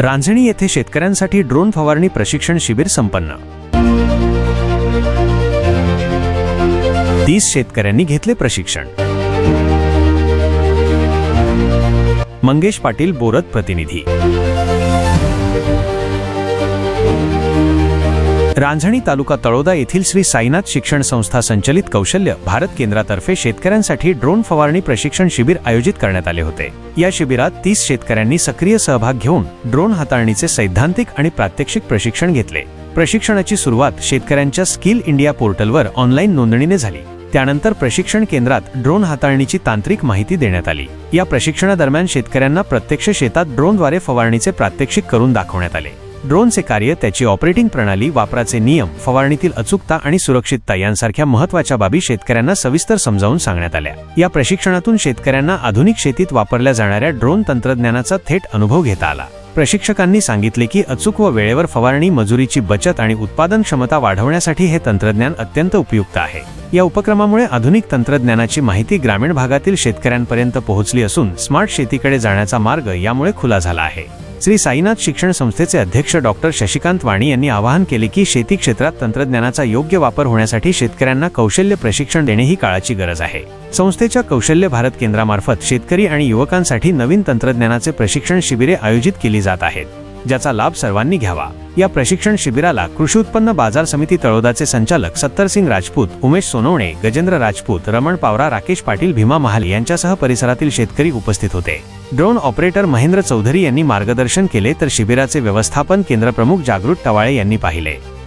रांझणी येथे शेतकऱ्यांसाठी ड्रोन फवारणी प्रशिक्षण शिबिर संपन्न. तीस शेतकऱ्यांनी घेतले प्रशिक्षण. मंगेश पाटील बोरत प्रतिनिधी. रांझणी तालुका तळोदा येथील श्री साईनाथ शिक्षण संस्था संचलित कौशल्य भारत केंद्रातर्फे शेतकऱ्यांसाठी ड्रोन फवारणी प्रशिक्षण शिबिर आयोजित करण्यात आले होते. या शिबिरात तीस शेतकऱ्यांनी सक्रिय सहभाग घेऊन ड्रोन हाताळणीचे सैद्धांतिक आणि प्रात्यक्षिक प्रशिक्षण घेतले. प्रशिक्षणाची सुरुवात शेतकऱ्यांच्या स्किल इंडिया पोर्टलवर ऑनलाईन नोंदणीने झाली. त्यानंतर प्रशिक्षण केंद्रात ड्रोन हाताळणीची तांत्रिक माहिती देण्यात आली. या प्रशिक्षणादरम्यान शेतकऱ्यांना प्रत्यक्ष शेतात ड्रोनद्वारे फवारणीचे प्रात्यक्षिक करून दाखवण्यात आले. ड्रोनचे कार्य त्याची ऑपरेटिंग प्रणाली वापराचे नियम फवारणीतील अचूकता आणि सुरक्षितता यांसारख्या महत्त्वाच्या बाबी शेतकऱ्यांना सविस्तर समजावून सांगण्यात आल्या. या प्रशिक्षणातून शेतकऱ्यांना आधुनिक शेतीत वापरल्या जाणाऱ्या ड्रोन तंत्रज्ञानाचा थेट अनुभव घेता आला. प्रशिक्षकांनी सांगितले की अचूक व वेळेवर फवारणी मजुरीची बचत आणि उत्पादन क्षमता वाढवण्यासाठी हे तंत्रज्ञान अत्यंत उपयुक्त आहे. या उपक्रमामुळे आधुनिक तंत्रज्ञानाची माहिती ग्रामीण भागातील शेतकऱ्यांपर्यंत पोहोचली असून स्मार्ट शेतीकडे जाण्याचा मार्ग यामुळे खुला झाला आहे. श्री साईनाथ शिक्षण संस्थेचे अध्यक्ष डॉक्टर शशिकांत वाणी यांनी आवाहन केले की शेती क्षेत्रात तंत्रज्ञानाचा योग्य वापर होण्यासाठी शेतकऱ्यांना कौशल्य प्रशिक्षण देणे ही काळाची गरज आहे. संस्थेच्या कौशल्य भारत केंद्रामार्फत शेतकरी आणि युवकांसाठी नवीन तंत्रज्ञानाचे प्रशिक्षण शिबिरे आयोजित केली जात आहेत. ज्याचा लाभ सर्वांनी घ्यावा. या प्रशिक्षण शिबिराला कृषी उत्पन्न बाजार समिती तळोदाचे संचालक सत्तरसिंग राजपूत उमेश सोनवणे गजेंद्र राजपूत रमण पावरा राकेश पाटील भीमा महाल यांच्यासह परिसरातील शेतकरी उपस्थित होते. ड्रोन ऑपरेटर महेंद्र चौधरी यांनी मार्गदर्शन केले तर शिबिराचे व्यवस्थापन केंद्रप्रमुख जागृत टवाळे यांनी पाहिले.